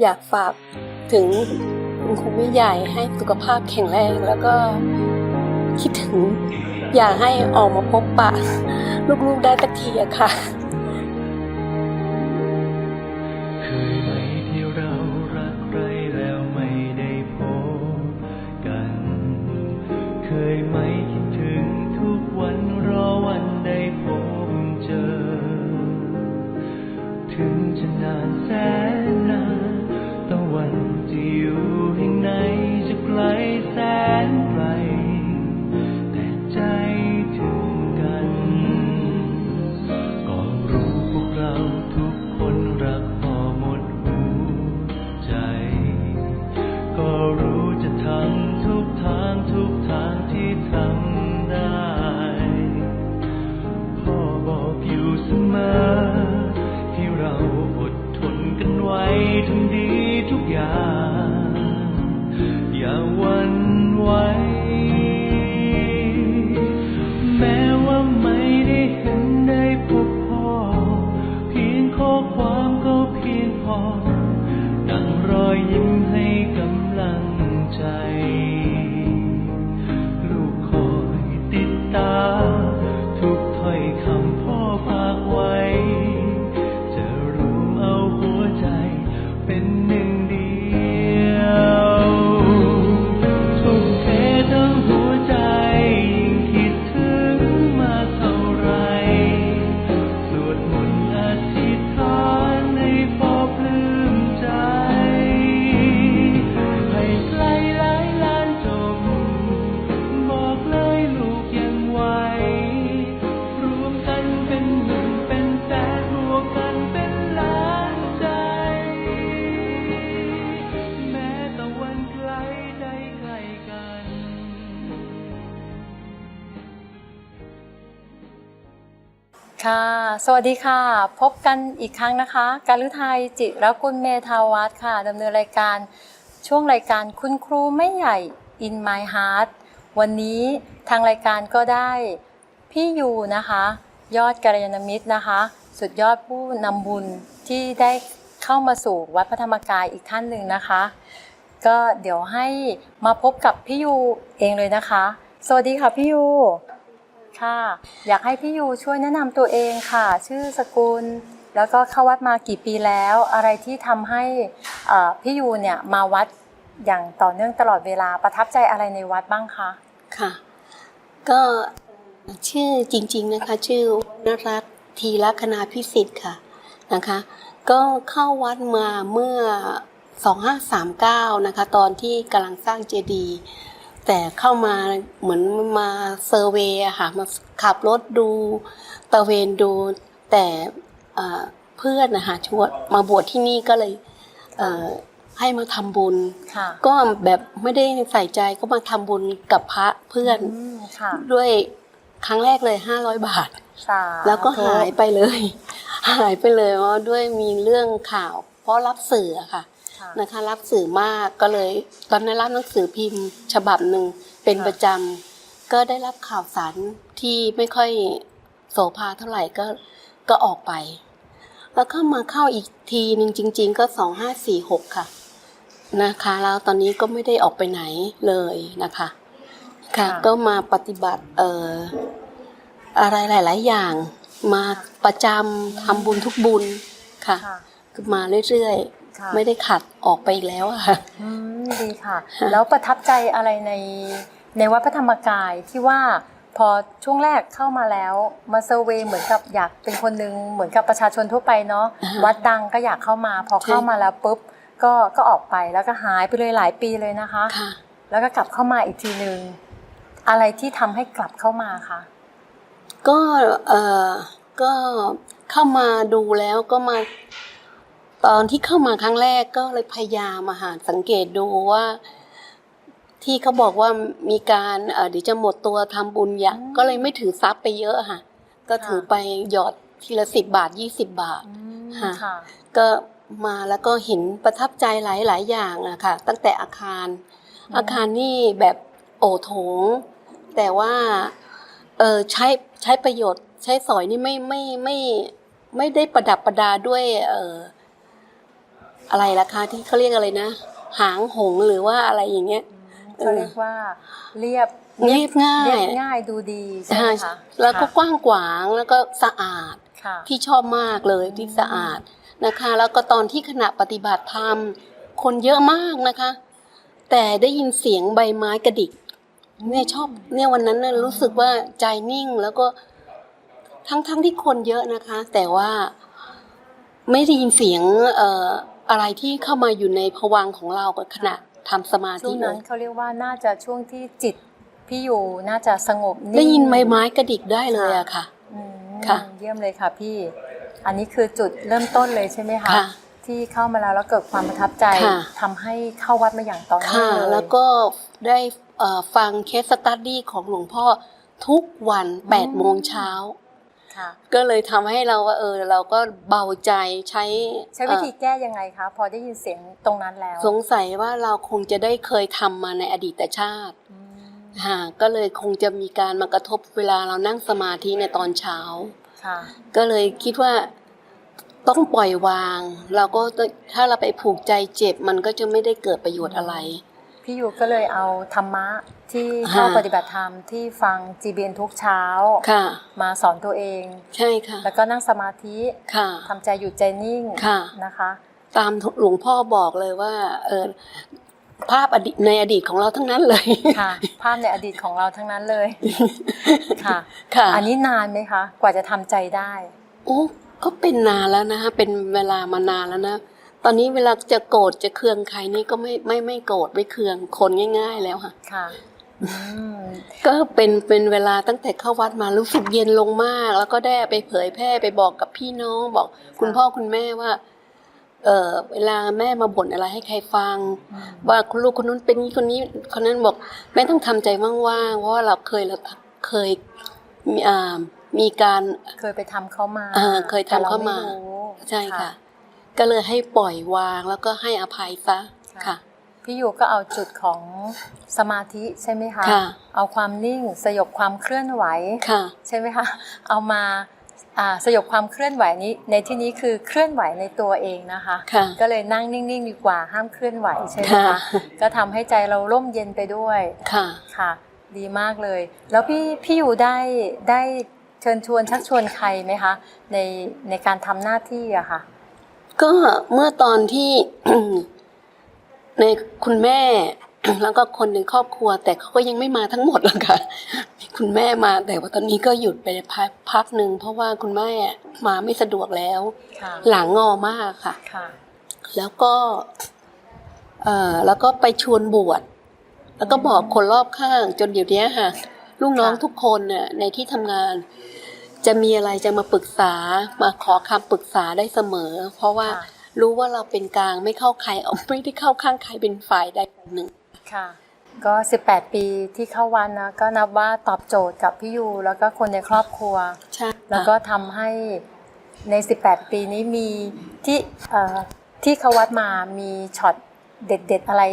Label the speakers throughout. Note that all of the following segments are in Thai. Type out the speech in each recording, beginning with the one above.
Speaker 1: อยากฝากถึงคุณครูวิใหญ่ให้สุขภาพแข็งแรงแล้วก็คิดถึงอยากให้ออกมาพบปะ ลูกๆได้สักทีอะค่ะ
Speaker 2: เคยไหมที่เรา รู้จะทำทุกทางทุกทางที่ทำ ค่ะ สวัสดี
Speaker 3: ค่ะ พบกันอีกครั้งนะคะ การฤทัยจิรกุลเมธาวัฒน์ค่ะดำเนินรายการช่วงรายการคุณครูไม่ใหญ่ In My Heart วันนี้ทางรายการก็ได้พี่ยูนะคะ ยอดกัลยาณมิตรนะคะ สุดยอดผู้นำบุญที่ได้เข้ามาสู่วัดพระธรรมกายอีกท่านหนึ่งนะคะ ก็เดี๋ยวให้มาพบกับพี่ยูเองเลยนะคะ สวัสดีค่ะพี่ยู ค่ะ อยากให้พี่ยูช่วยแนะนำตัวเองค่ะ ชื่อสกุล แล้วก็เข้าวัดมากี่ปีแล้ว อะไรที่ทำให้พี่ยูเนี่ยมาวัดอย่างต่อเนื่องตลอดเวลาประทับใจอะไรในวัดบ้างคะ
Speaker 1: ค่ะ ก็ชื่อจริง ๆนะคะ ชื่อวนรัตทีละคณาพิสิทธิ์ค่ะนะคะ ก็เข้าวัดมาเมื่อ 2539 นะคะ ตอนที่กำลังสร้างเจดีย์ แต่เข้ามาเหมือนมาเซอร์เวย์อะค่ะมาขับรถดูตระเวนดู แต่เอ่อเพื่อนนะคะชวนมาบวชที่นี่ก็เลยเอ่อให้มาทำบุญ
Speaker 3: ค่ะ
Speaker 1: ก็แบบไม่ได้ใส่ใจก็มาทำบุญกับพระเพื่อน
Speaker 3: อืมค่ะ
Speaker 1: ด้วยครั้งแรกเลยห้าร้อยบาท
Speaker 3: สาธุ
Speaker 1: แล้วก็หายไปเลย หายไปเลยว่าด้วยมีเรื่องข่าว เพราะรับสื่ออะค่ะ
Speaker 3: ค่ะ
Speaker 1: นะคะ รับสื่อมากก็เลย ตอนนั้นรับหนังสือพิมพ์ ฉบับหนึ่งเป็น
Speaker 3: ค่ะ
Speaker 1: ประจำก็ได้รับข่าวสารที่ไม่ค่อยโสภาเท่าไหร่ก็ก็ออกไป แล้วก็มาเข้าอีกทีหนึ่งจริง ๆ ก็สองห้าสี่หกค่ะนะคะแล้วตอนนี้ก็ไม่ได้ออกไปไหนเลยนะคะค่ะ
Speaker 3: ค่ะ
Speaker 1: ก็มาปฏิบัติเอ่ออะไรหลาย ๆ อย่างมาประจำทำบุญทุกบุญค่ะ
Speaker 3: ค่ะ
Speaker 1: คือมาเรื่อย
Speaker 3: ค่ะ
Speaker 1: ๆ ไม่ได้ขัดออกไปอีกแล้วอะค่ะ
Speaker 3: อืมดีค่ะ
Speaker 1: ค่ะ
Speaker 3: แล้วประทับใจอะไรในในวัดพระธรรมกายที่ว่าพอช่วงแรกเข้ามาแล้วมาเซอร์เวย์เหมือนกับอยากเป็นคนหนึงเหมือนกับประชาชนทั่วไปเนาะ
Speaker 1: อ่าฮะ
Speaker 3: วัดดังก็อยากเข้ามา พอ
Speaker 1: ใช่
Speaker 3: เข้ามาแล้วปุ๊บก็ก็ออกไปแล้วก็หายไปเลยหลายปีเลยนะคะ
Speaker 1: ค่ะ
Speaker 3: แล้วก็กลับเข้ามาอีกทีหนึ่งอะไรที่ทำให้กลับเข้ามาคะ
Speaker 1: ก็เอ่อก็เข้ามาดูแล้วก็มา ตอนที่เข้ามาครั้งแรกก็เลยพยายามมาหาสังเกตดูว่า ที่เขาบอกว่ามีการเอ่อเดี๋ยวจะหมดตัวทำบุญอย่างก็เลยไม่ถือทรัพย์ไปเยอะค่ะ ก็ถือไปหยอดทีละสิบบาทยี่สิบบาทค่ะ
Speaker 3: ค่ะ
Speaker 1: ก็มาแล้วก็เห็นประทับใจหลายๆอย่างอะค่ะ ตั้งแต่อาคาร
Speaker 3: อืม
Speaker 1: อาคารนี่แบบโอโถง แต่ว่าเออใช้ใช้ประโยชน์ ใช้สอยนี่ไม่ไม่ไม่ไม่ได้ประดับประดาด้วยเออ อะไรล่ะคะที่เขาเรียกอะไรนะ หางหงส์หรือว่าอะไรอย่างเงี้ย
Speaker 3: เขาเรียกว่าเรียบ
Speaker 1: เรียบง่า
Speaker 3: เรีย
Speaker 1: ย
Speaker 3: บง่ายดูดีใช่ไหมคะ
Speaker 1: แล้วก็
Speaker 3: ค่ะ
Speaker 1: กว้างขวางแล้วก็สะอาด
Speaker 3: ค่ะ
Speaker 1: ที่ชอบมากเลยที่สะอาดนะคะ แล้วก็ตอนที่ขณะปฏิบัติธรรมคนเยอะมากนะคะ แต่ได้ยินเสียงใบไม้กระดิกเนี่ยชอบเนี่ยวันนั้นน่ะรู้สึกว่าใจนิ่งแล้วก็ทั้งทั้งที่คนเยอะนะคะ แต่ว่าไม่ได้ยินเสียงเอ่อ อะไรที่เข้ามาอยู่ในภวังค์ของเราขณะทำสมา
Speaker 3: ช่
Speaker 1: ธิ
Speaker 3: วง
Speaker 1: เล
Speaker 3: นั้น
Speaker 1: ย
Speaker 3: เขาเรียกว่าน่าจะช่วงที่จิตพี่อยู่น่าจะสงบนิ่ง
Speaker 1: ได้ยินใบไม้กระดิกได้เลยอะค่ะ
Speaker 3: อืม
Speaker 1: ค่ะ
Speaker 3: เยี่ยมเลยค่ะพี่ อันนี้คือจุดเริ่มต้นเลยใช่ไหมคะ
Speaker 1: ค่ะ
Speaker 3: ที่เข้ามาแล้วแล้วเกิดความประทับใจ
Speaker 1: ค่ะ
Speaker 3: ทำให้เข้าวัดมาอย่างต่อเนื่อ
Speaker 1: ค่ะ
Speaker 3: งเลย
Speaker 1: แล้วก็ได้เอ่อฟังเคสสตัดดี้ของหลวงพ่อทุกวัน8ปดโมงเช้า
Speaker 3: ค่ะ
Speaker 1: ก็เลยทำให้เราว่าเออเราก็เบาใจใช้
Speaker 3: ใช้วิธี
Speaker 1: เอ่อ
Speaker 3: แก้ยังไงคะพอได้ยินเสียงตรงนั้นแล้ว
Speaker 1: สงสัยว่าเราคงจะได้เคยทำมาในอดีตชาติ
Speaker 3: อืม
Speaker 1: ค่ะก็เลยคงจะมีการมากระทบเวลาเรานั่งสมาธิในตอนเช้า
Speaker 3: ค่ะ
Speaker 1: ก็เลยคิดว่าต้องปล่อยวาง เราก็ถ้าเราไปผูกใจเจ็บมันก็จะไม่ได้เกิดประโยชน์อะไร
Speaker 3: พี่อยู่ก็เลยเอาธรรมะที่เข้า
Speaker 1: ค่ะ
Speaker 3: ปฏิบัติธรรมที่ฟังจีเบียนทุกเช้า
Speaker 1: ค่ะ
Speaker 3: มาสอนตัวเอง
Speaker 1: ใช่ค่ะ
Speaker 3: แล้วก็นั่งสมาธิ
Speaker 1: ค่ะ
Speaker 3: ทำใจหยุดใจนิ่ง
Speaker 1: ค่ะ
Speaker 3: นะคะ
Speaker 1: ตามหลวงพ่อบอกเลยว่า เออภาพอดีตในอดีตของเราทั้งนั้นเลย
Speaker 3: ค่ะ ภาพในอดีตของเราทั้งนั้นเลยค่ะ
Speaker 1: ค่ะ
Speaker 3: อันนี้นานไหมคะ กว่าจะทำใจได้
Speaker 1: โอ้ก็เป็นนานแล้วนะคะเป็นเวลามานานแล้วนะ ตอนนี้เวลาจะโกรธจะเคืองใครนี่ก็ไม่ไม่ไม่โกรธไม่เคืองคนง่าย ๆ แล้วค่ะ
Speaker 3: ค่ะอืม
Speaker 1: ก็เป็นเป็นเวลาตั้งแต่เข้าวัดมารู้สึกเย็นลงมาก แล้วก็ได้ไปเผยแพร่ไปบอกกับพี่น้องบอก คุณพ่อคุณแม่ว่า เออเวลาแม่มาบ่นอะไรให้ใครฟัง ว่าคุณลูกคนนู้นเป็นนี้คนนี้คนนั้นบอกแม่ต้องทำใจว่างๆเพราะว่าเราเคยเราเคยมีอ่ามีการ
Speaker 3: เคยไปทำเขามา
Speaker 1: อ่าเคยทำเข้ามา
Speaker 3: แต่รไรู้
Speaker 1: ใช่ค่ะ ก็เลยให้ปล่อยวางแล้วก็ให้อภัยซะค่ะ
Speaker 3: พี่อยู่ก็เอาจุดของสมาธิใช่ไหมคะ
Speaker 1: ค่ะ
Speaker 3: เอาความนิ่งสยบความเคลื่อนไหว
Speaker 1: ค่ะ
Speaker 3: ใช่ไหมคะเอามาอ่าสยบความเคลื่อนไหวนี้ ในที่นี้คือเคลื่อนไหวในตัวเองนะคะ
Speaker 1: ค่ะ
Speaker 3: ก็เลยนั่งนิ่งๆดีกว่าห้ามเคลื่อนไหวใช่ไหม
Speaker 1: ค่ะ
Speaker 3: คะก็ทำให้ใจเราร่มเย็นไปด้วย
Speaker 1: ค่ะ
Speaker 3: ค่ะ ดีมากเลย แล้วพี่พี่อยู่ได้ได้เชิญชวนชักชวนใครไหมคะในในการทำหน้าที่อะค่ะ
Speaker 1: ก็เมื่อตอนที่ในคุณแม่ แล้วก็คนในครอบครัว แต่เขาก็ยังไม่มาทั้งหมดหรอกค่ะคุณแม่มาแต่ว่าตอนนี้ก็หยุดไปพักพักหนึ่งเพราะว่าคุณแม่มาไม่สะดวกแล้ว
Speaker 3: ค่ะ
Speaker 1: หลังงอมากค่ะ
Speaker 3: ค่ะ
Speaker 1: แล้วก็เอ่อแล้วก็ไปชวนบวชแล้วก็บอกคนรอบข้างจนเดี๋ยวนี้ค่ะลูกน้อง
Speaker 3: ค่ะ
Speaker 1: ทุกคนเนี่ยในที่ทำงาน จะมีอะไรจะมาปรึกษามาขอคำปรึกษาได้เสมอ เพราะว่า
Speaker 3: ค่ะ
Speaker 1: รู้ว่าเราเป็นกลางไม่เข้าใครเอาไม่ได้เข้าข้างใครเป็นฝ่ายใดฝ่ายหนึ่ง
Speaker 3: ค่ะ ก็ 18 ปีที่เข้าวันนะก็นับว่าตอบโจทย์กับพี่ยูแล้วก็คนในครอบครัว
Speaker 1: ใช่
Speaker 3: แล้วก็ทำให้ใน 18 ปีนี้มีที่เอ่อที่เขาวัดมามีช็อตเด็ด ๆ อะไร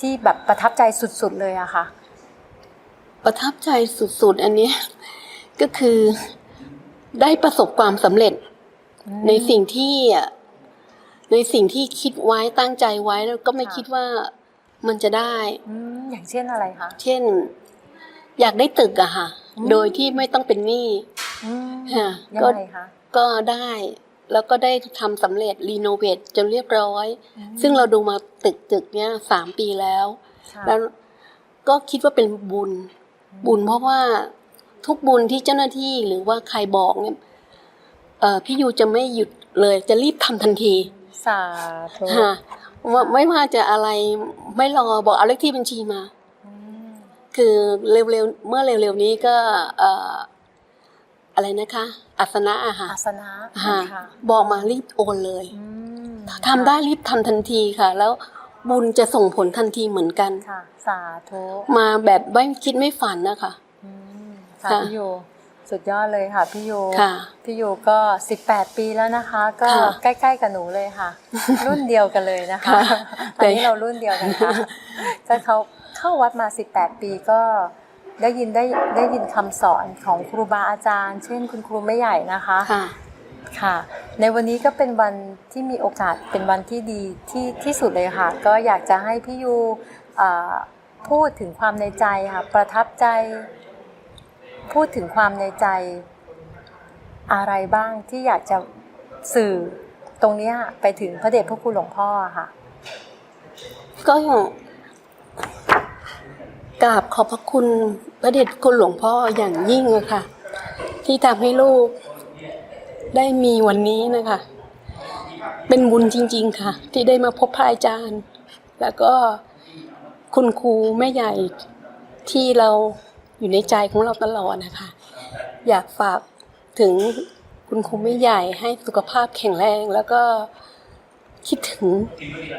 Speaker 3: ที่แบบประทับใจสุด ๆ เลยอะค่ะ
Speaker 1: ประทับใจสุด ๆ อันเนี้ย ก็คือได้ประสบความสำเร็จ ในสิ่งที่อะในสิ่งที่คิดไว้ตั้งใจไว้แล้วก็ไม่
Speaker 3: ค่ะ
Speaker 1: คิดว่ามันจะได้
Speaker 3: อืมอย่างเช่นอะไรคะ
Speaker 1: เช่น อยากได้ตึกอะค่ะ
Speaker 3: อืม
Speaker 1: โดยที่ไม่ต้องเป็นหนี้
Speaker 3: อืม
Speaker 1: ค่ะ
Speaker 3: ยัง
Speaker 1: ก็
Speaker 3: ไงคะ
Speaker 1: ก็ได้แล้วก็ได้ทำสำเร็จรีโนเวทจนเรียบร้อย
Speaker 3: อืม
Speaker 1: ซึ่งเราดูมาตึกตึกเนี้ยสามปีแล้ว
Speaker 3: ค่ะ
Speaker 1: แล้วก็คิดว่าเป็นบุญ บุญเพราะว่า ทุกบุญที่เจ้าหน้าที่หรือว่าใครบอกเนี่ยเอ่อพี่ยูจะไม่หยุดเลย จะรีบทำทันที
Speaker 3: สาธุ
Speaker 1: ค่ะว่าไม่ว่าจะอะไรไม่รอบอกเอาเลขที่บัญชีมา
Speaker 3: อืม
Speaker 1: คือเร็วๆเมื่อเร็วๆนี้ก็เอ่ออะไรนะคะอัสนะอะค่ะ
Speaker 3: อาสนะ
Speaker 1: ค่ะ
Speaker 3: ค่ะ
Speaker 1: บอกมารีบโอนเลย
Speaker 3: อืม
Speaker 1: ทำได้รีบทำทันทีค่ะ แล้วบุญจะส่งผลทันทีเหมือนกัน
Speaker 3: ค่ะ สาธุ
Speaker 1: มาแบบไม่คิดไม่ฝันนะคะ
Speaker 3: อืม ค่ะ
Speaker 1: ค่ะ
Speaker 3: พี่ยูสุดยอดเลยค่ะพี่ยู
Speaker 1: ค่ะ
Speaker 3: พี่ยูก็ 18 ปีแล้วนะคะ ก็
Speaker 1: ค่ะ
Speaker 3: ใกล้ๆกับหนูเลยค่ะ รุ่นเดียวกันเลยนะคะ
Speaker 1: ค่ะ
Speaker 3: อันนี้เรารุ่นเดียวกันค่ะก็เขาเข้าวัดมา 18 ปีก็ได้ยินได้ได้ยินคำสอนของครูบาอาจารย์ เช่นคุณครูไม่ใหญ่นะคะ
Speaker 1: ค่ะ
Speaker 3: ค่ะในวันนี้ก็เป็นวันที่มีโอกาสเป็นวันที่ดีที่ที่สุดเลยค่ะ ก็อยากจะให้พี่ยูเอ่อพูดถึงความในใจค่ะ ประทับใจ พูดถึงความในใจอะไรบ้างที่อยากจะสื่อตรงนี้ไปถึงพระเดชพระคุณหลวงพ่อค่ะ
Speaker 1: ก็กราบขอบพระคุณพระเดชคุณหลวงพ่ออย่างยิ่งค่ะ ที่ทำให้ลูกได้มีวันนี้นะคะ เป็นบุญจริง ๆ ค่ะ ที่ได้มาพบพระอาจารย์ แล้วก็คุณครูแม่ใหญ่ที่เรา อยู่ในใจของเราตลอดนะคะ อยากฝากถึงคุณครูแม่ใหญ่ให้สุขภาพแข็งแรงแล้วก็คิดถึง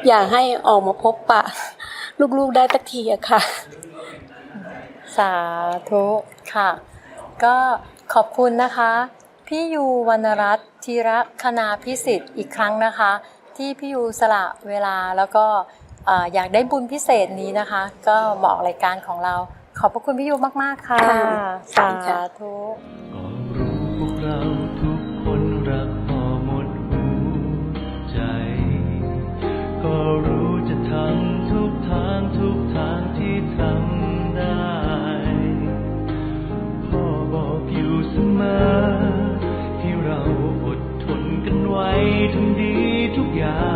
Speaker 1: อยากให้ออกมาพบปะ ลูกๆได้สักทีอะค่ะ
Speaker 3: สาธุค่ะ ก็ขอบคุณนะคะ พี่ยูวรรณรัตน์ธีระคณาพิสิทธิ์อีกครั้งนะคะ ที่พี่ยูสละเวลาแล้วก็เอ่ออยากได้บุญพิเศษนี้นะคะ ก็เหมาะรายการของเรา ขอบพระคุณพี่ยูมาก ๆ ค่ะ สาธุพว
Speaker 2: กเราทุกคนรักพอหมดหัวใจ ก็รู้จะทำทุกทางทุกทางที่ทำได้ พ่อบอกอยู่เสมอ ให้เราอดทนกันไว้ทำดีทุกอย่าง